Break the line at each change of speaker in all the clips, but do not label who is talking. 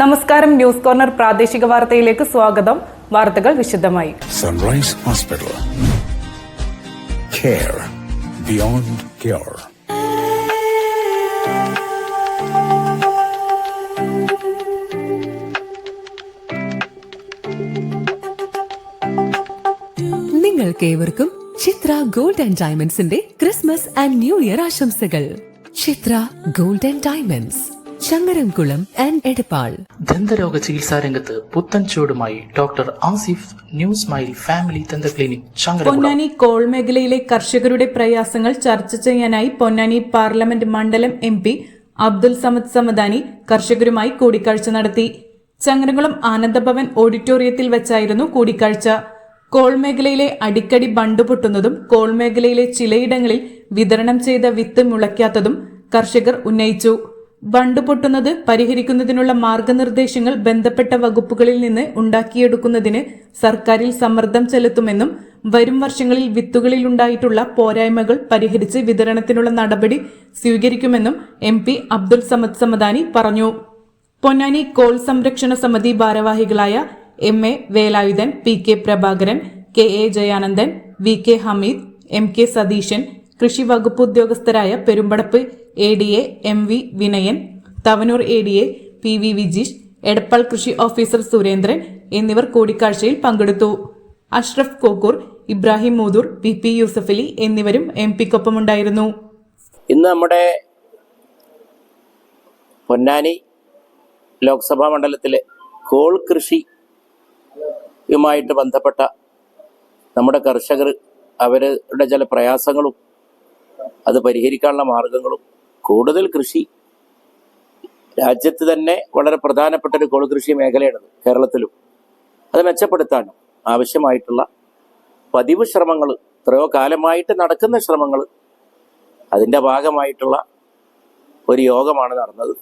നമസ്കാരം news corner പ്രാദേശിക വാർത്തയിലേക്ക് സ്വാഗതം. വാർത്തകൾ വിശദമായി.
Sunrise Hospital care beyond.
നിങ്ങൾക്കേവർക്കും ചിത്ര ഗോൾഡ് ആൻഡ് ഡയമണ്ട്സിന്റെ ക്രിസ്മസ് ആൻഡ് ന്യൂ ഇയർ ആശംസകൾ. Chithra Gold and Diamonds Changaramkulam and Edappal.
ദന്തരോഗ ചികിത്സാ രംഗത്ത് പുത്തൻ ചൂടുമായി doctor Asif New Smile Family ദന്ത ക്ലിനിക് ചങ്ങരകുളം
പൊന്നാനി കോൾ മേഖലയിലെ കർഷകരുടെ പ്രയാസങ്ങൾ ചർച്ച ചെയ്യാനായി പൊന്നാനി പാർലമെന്റ് മണ്ഡലം എം പി അബ്ദുൽ സമദ് സമദാനി കർഷകരുമായി കൂടിക്കാഴ്ച നടത്തി. ചങ്ങരംകുളം ആനന്ദഭവൻ ഓഡിറ്റോറിയത്തിൽ വെച്ചായിരുന്നു കൂടിക്കാഴ്ച. കോൾ മേഖലയിലെ അടിക്കടി ബണ്ട് പൊട്ടുന്നതും കോൾ മേഖലയിലെ ചിലയിടങ്ങളിൽ വിതരണം ചെയ്ത വിത്ത് മുളയ്ക്കാത്തതും കർഷകർ ഉന്നയിച്ചു. ബണ്ട് പൊട്ടുന്നത് പരിഹരിക്കുന്നതിനുള്ള മാർഗനിർദ്ദേശങ്ങൾ ബന്ധപ്പെട്ട വകുപ്പുകളിൽ നിന്ന് ഉണ്ടാക്കിയെടുക്കുന്നതിന് സർക്കാരിൽ സമ്മർദ്ദം ചെലുത്തുമെന്നും വരും വർഷങ്ങളിൽ വിത്തുകളിൽ ഉണ്ടായിട്ടുള്ള പോരായ്മകൾ പരിഹരിച്ച് വിതരണത്തിനുള്ള നടപടി സ്വീകരിക്കുമെന്നും എം പി അബ്ദുൽ സമദ് സമദാനി പറഞ്ഞു. പൊന്നാനി കോൾ സംരക്ഷണ സമിതി ഭാരവാഹികളായ M A Velayudhan P K Prabhakaran K A Jayanandan V K Hameed M K Satheesan കൃഷി വകുപ്പ് ഉദ്യോഗസ്ഥരായ Perumpadappu A D A M V Vinayan Thavanur A D A P V Vijeesh Edappal കൃഷി officer Surendran എന്നിവർ കൂടിക്കാഴ്ചയിൽ പങ്കെടുത്തു. Ashraf Kokkur Ibrahim Muthur P P Yusuffali എന്നിവരും M പിക്കൊപ്പമുണ്ടായിരുന്നു
ഇന്ന് നമ്മുടെ പൊന്നാനി ലോക്സഭാ മണ്ഡലത്തിലെ കോൾ കൃഷിയുമായിട്ട് ബന്ധപ്പെട്ട നമ്മുടെ കർഷകർ അവരുടെ ചില പ്രയാസങ്ങളും അത് പരിഹരിക്കാനുള്ള മാർഗങ്ങളും കൂടുതൽ കൃഷി രാജ്യത്ത് തന്നെ വളരെ പ്രധാനപ്പെട്ട ഒരു കോൾ കൃഷി മേഖലയാണത് കേരളത്തിലും. അത് മെച്ചപ്പെടുത്താൻ ആവശ്യമായിട്ടുള്ള പതിവ് ശ്രമങ്ങൾ എത്രയോ കാലമായിട്ട് നടക്കുന്ന ശ്രമങ്ങൾ അതിന്റെ ഭാഗമായിട്ടുള്ള ഒരു യോഗമാണ് നടന്നത്.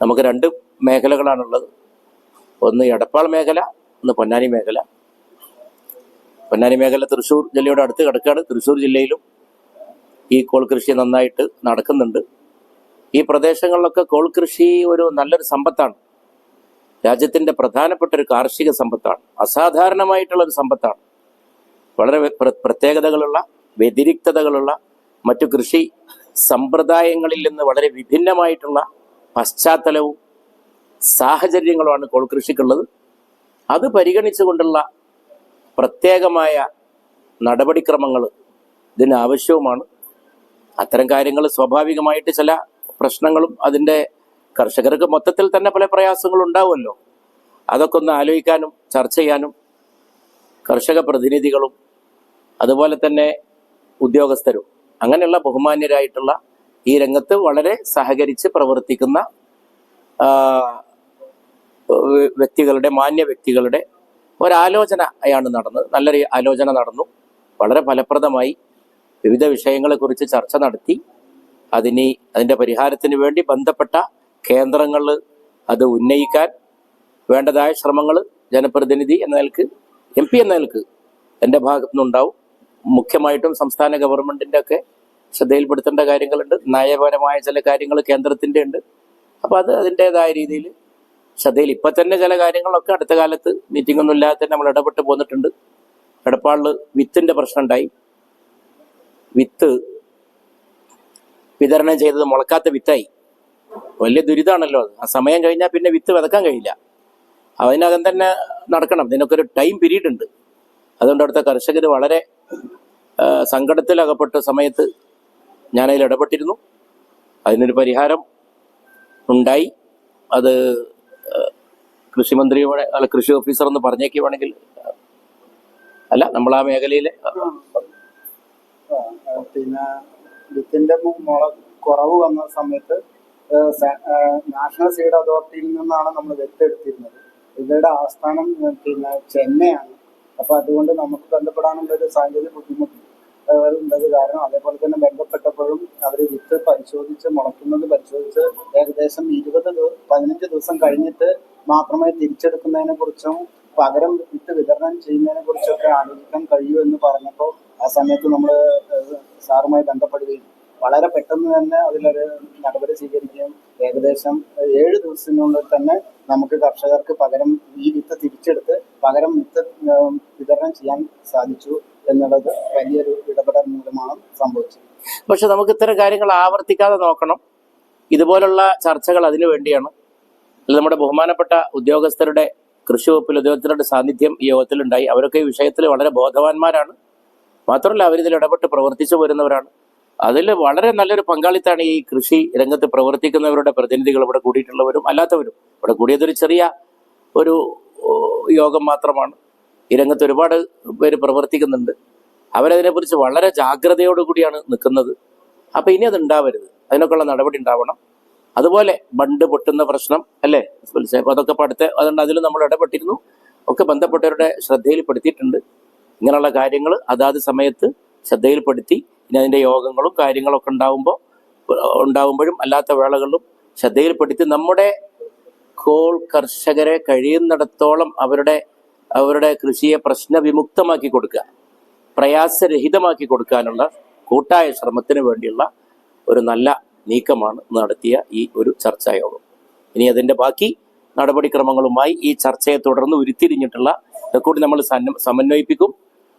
നമുക്ക് രണ്ട് മേഖലകളാണുള്ളത്. ഒന്ന് എടപ്പാൾ മേഖല ഒന്ന് പൊന്നാനി മേഖല. പൊന്നാനി മേഖല തൃശ്ശൂർ ജില്ലയുടെ അടുത്ത് കിടക്കുകയാണ്. തൃശ്ശൂർ ജില്ലയിലും ഈ കോൾ കൃഷി നന്നായിട്ട് നടക്കുന്നുണ്ട്. ഈ പ്രദേശങ്ങളിലൊക്കെ കോൾ കൃഷി ഒരു നല്ലൊരു സമ്പത്താണ്. രാജ്യത്തിന്റെ പ്രധാനപ്പെട്ട ഒരു കാർഷിക സമ്പത്താണ്. അസാധാരണമായിട്ടുള്ളൊരു സമ്പത്താണ്. വളരെ പ്രത്യേകതകളുള്ള വ്യതിരിക്തതകളുള്ള മറ്റു കൃഷി സമ്പ്രദായങ്ങളിൽ നിന്ന് വളരെ വിഭിന്നമായിട്ടുള്ള പശ്ചാത്തലവും സാഹചര്യങ്ങളുമാണ് കോൾ കൃഷിക്കുള്ളത്. അത് പരിഗണിച്ചുകൊണ്ടുള്ള പ്രത്യേകമായ നടപടിക്രമങ്ങൾ ഇതിന് ആവശ്യവുമാണ് അത്തരം കാര്യങ്ങൾ സ്വാഭാവികമായിട്ട് ചില പ്രശ്നങ്ങളും അതിന്റെ കർഷകർക്ക് മൊത്തത്തിൽ തന്നെ പല പ്രയാസങ്ങളും ഉണ്ടാവുമല്ലോ. അതൊക്കെ ഒന്ന് ആലോചിക്കാനും ചർച്ച ചെയ്യാനും കർഷക പ്രതിനിധികളും അതുപോലെ തന്നെ ഉദ്യോഗസ്ഥരും അങ്ങനെയുള്ള ബഹുമാന്യരായിട്ടുള്ള ഈ രംഗത്ത് വളരെ സഹകരിച്ച് പ്രവർത്തിക്കുന്ന വ്യക്തികളുടെ മാന്യ വ്യക്തികളുടെ ഒരാലോചനയാണ് നടന്നത്. നല്ലൊരു ആലോചന നടന്നു. വളരെ ഫലപ്രദമായി വിവിധ വിഷയങ്ങളെക്കുറിച്ച് ചർച്ച നടത്തി. അതിന് അതിന്റെ പരിഹാരത്തിന് വേണ്ടി ബന്ധപ്പെട്ട കേന്ദ്രങ്ങൾ അത് ഉന്നയിക്കാൻ വേണ്ടതായ ശ്രമങ്ങൾ ജനപ്രതിനിധി എന്ന നിലയ്ക്ക് എം പി എന്ന നിലയ്ക്ക് എന്റെ ഭാഗത്തു നിന്നുണ്ടാവും മുഖ്യമായിട്ടും സംസ്ഥാന ഗവൺമെന്റിന്റെ ഒക്കെ ശ്രദ്ധയിൽപ്പെടുത്തേണ്ട കാര്യങ്ങളുണ്ട്. നയപരമായ ചില കാര്യങ്ങൾ കേന്ദ്രത്തിന്റെ ഉണ്ട്. അപ്പോൾ അത് അതിന്റെതായ രീതിയിൽ ശ്രദ്ധയിൽ ഇപ്പം തന്നെ ചില കാര്യങ്ങളൊക്കെ അടുത്ത കാലത്ത് മീറ്റിംഗ് ഒന്നും ഇല്ലാതെ തന്നെ നമ്മൾ ഇടപെട്ട് പോന്നിട്ടുണ്ട്. എടപ്പാളിൽ വിത്തിന്റെ പ്രശ്നം ഉണ്ടായി. വിത്ത് വിതരണം ചെയ്തത് മുളക്കാത്ത വിത്തായി. വലിയ ദുരിതമാണല്ലോ അത്. ആ സമയം കഴിഞ്ഞാൽ പിന്നെ വിത്ത് വിതക്കാൻ കഴിയില്ല. അതിനകം തന്നെ നടക്കണം. ഇതിനൊക്കെ ഒരു ടൈം പീരീഡ് ഉണ്ട് അതുകൊണ്ട് അവിടുത്തെ കർഷകർ വളരെ സങ്കടത്തിലകപ്പെട്ട സമയത്ത് ഞാനതിൽ ഇടപെട്ടിരുന്നു. അതിനൊരു പരിഹാരം ഉണ്ടായി. അത് കൃഷിമന്ത്രിയുടെ അല്ല കൃഷി ഓഫീസർ എന്ന് പറഞ്ഞേക്കുവാണെങ്കിൽ അല്ല നമ്മൾ ആ മേഖലയിലെ
പിന്നെ വിത്തിന്റെ മുളക് മുള കുറവ് വന്ന സമയത്ത് നാഷണൽ സീഡ് അതോറിറ്റിയിൽ നിന്നാണ് നമ്മൾ വിത്തെടുത്തിരുന്നത്. ഇവരുടെ ആസ്ഥാനം പിന്നെ ചെന്നൈയാണ്. അപ്പൊ അതുകൊണ്ട് നമുക്ക് ബന്ധപ്പെടാനുള്ള ഒരു സാങ്കേതിക ബുദ്ധിമുട്ട് ഉണ്ടത് കാരണം അതേപോലെ തന്നെ ബന്ധപ്പെട്ടപ്പോഴും അവർ വിത്ത് പരിശോധിച്ച് മുളക്കുന്നത് പരിശോധിച്ച് ഏകദേശം ഇരുപത് പതിനഞ്ച് ദിവസം കഴിഞ്ഞിട്ട് മാത്രമേ തിരിച്ചെടുക്കുന്നതിനെ കുറിച്ചും പകരം വിത്ത് വിതരണം ചെയ്യുന്നതിനെ കുറിച്ചൊക്കെ ആലോചിക്കാൻ കഴിയൂ എന്ന് പറഞ്ഞപ്പോൾ ആ സമയത്ത് നമ്മൾ സാറുമായി ബന്ധപ്പെടുകയും വളരെ പെട്ടെന്ന് തന്നെ അതിലൊരു നടപടി സ്വീകരിക്കുകയും ഏകദേശം ഏഴ് ദിവസത്തിനുള്ളിൽ തന്നെ നമുക്ക് കർഷകർക്ക് പകരം ഈ വിത്ത് തിരിച്ചെടുത്ത് പകരം വിത്ത് വിതരണം ചെയ്യാൻ സാധിച്ചു എന്നുള്ളത് വലിയൊരു ഇടപെടൽ മൂലമാണ് സംഭവിച്ചത്.
പക്ഷെ നമുക്ക് ഇത്തരം കാര്യങ്ങൾ ആവർത്തിക്കാതെ നോക്കണം. ഇതുപോലുള്ള ചർച്ചകൾ അതിനു വേണ്ടിയാണ്. നമ്മുടെ ബഹുമാനപ്പെട്ട ഉദ്യോഗസ്ഥരുടെ കൃഷി വകുപ്പിൽ ഉദ്യോഗസ്ഥരുടെ സാന്നിധ്യം ഈ യോഗത്തിലുണ്ടായി. അവരൊക്കെ ഈ വിഷയത്തിൽ വളരെ ബോധവാന്മാരാണ്. മാത്രമല്ല അവരിതിൽ ഇടപെട്ട് പ്രവർത്തിച്ചു വരുന്നവരാണ്. അതിൽ വളരെ നല്ലൊരു പങ്കാളിത്താണ് ഈ കൃഷി രംഗത്ത് പ്രവർത്തിക്കുന്നവരുടെ പ്രതിനിധികൾ ഇവിടെ കൂടിയിട്ടുള്ളവരും അല്ലാത്തവരും. ഇവിടെ കൂടിയതൊരു ചെറിയ ഒരു യോഗം മാത്രമാണ്. ഈ രംഗത്ത് ഒരുപാട് പേര് പ്രവർത്തിക്കുന്നുണ്ട്. അവരതിനെക്കുറിച്ച് വളരെ ജാഗ്രതയോടുകൂടിയാണ് നിൽക്കുന്നത്. അപ്പോൾ ഇനി അത് ഉണ്ടാവരുത് അതിനൊക്കെയുള്ള നടപടി ഉണ്ടാവണം. അതുപോലെ ബണ്ട് പൊട്ടുന്ന പ്രശ്നം അല്ലേ മനസ്സിലായി? അതൊക്കെ പഠിത്ത അതുകൊണ്ട് അതിൽ നമ്മൾ ഇടപെട്ടിരുന്നു ഒക്കെ ബന്ധപ്പെട്ടവരുടെ ശ്രദ്ധയിൽപ്പെടുത്തിയിട്ടുണ്ട് ഇങ്ങനെയുള്ള കാര്യങ്ങൾ അതാത് സമയത്ത് ശ്രദ്ധയിൽപ്പെടുത്തി ഇനി അതിന്റെ യോഗങ്ങളും കാര്യങ്ങളൊക്കെ ഉണ്ടാവുമ്പോൾ ഉണ്ടാവുമ്പോഴും അല്ലാത്ത വേളകളിലും ശ്രദ്ധയിൽപ്പെടുത്തി നമ്മുടെ കോൾ കർഷകരെ കഴിയുന്നിടത്തോളം അവരുടെ അവരുടെ കൃഷിയെ പ്രശ്നവിമുക്തമാക്കി കൊടുക്കുക പ്രയാസരഹിതമാക്കി കൊടുക്കാനുള്ള കൂട്ടായ ശ്രമത്തിന് വേണ്ടിയുള്ള ഒരു നല്ല നീക്കമാണ് നടത്തിയ ഈ ഒരു ചർച്ചായോഗം. ഇനി അതിന്റെ ബാക്കി നടപടിക്രമങ്ങളുമായി ഈ ചർച്ചയെ തുടർന്ന് ഉരുത്തിരിഞ്ഞിട്ടുള്ള റെക്കോർഡ് നമ്മൾ സമന്വയിപ്പിക്കും.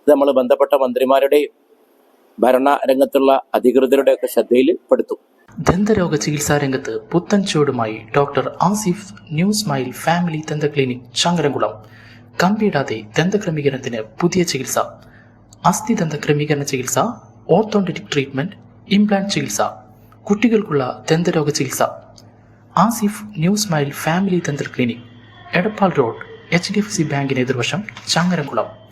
ഇത് നമ്മൾ ബന്ധപ്പെട്ട മന്ത്രിമാരുടെയും ഭരണ രംഗത്തുള്ള അധികൃതരുടെ ഒക്കെ ശ്രദ്ധയിൽ പെടുത്തും.
ദന്തരോഗ ചികിത്സാ രംഗത്ത് പുത്തൻ ചുവടുമായി doctor Asif New Smile Family ദന്ത ക്ലിനിക് ചങ്കരംകുളം കമ്പിയിടാതെ ദന്തക്രമീകരണത്തിന് പുതിയ ചികിത്സ. അസ്ഥി ദന്ത ക്രമീകരണ ചികിത്സ ഓർത്തോണ്ടറ്റിക് ട്രീറ്റ്മെന്റ് ഇംപ്ലാന്റ് ചികിത്സ. കുട്ടികൾക്കുള്ള ദന്തരോഗ ചികിത്സ. Asif New Smile Family dental clinic Edappal road H D F C ബാങ്കിന് എതിർവശം ചങ്ങരംകുളം.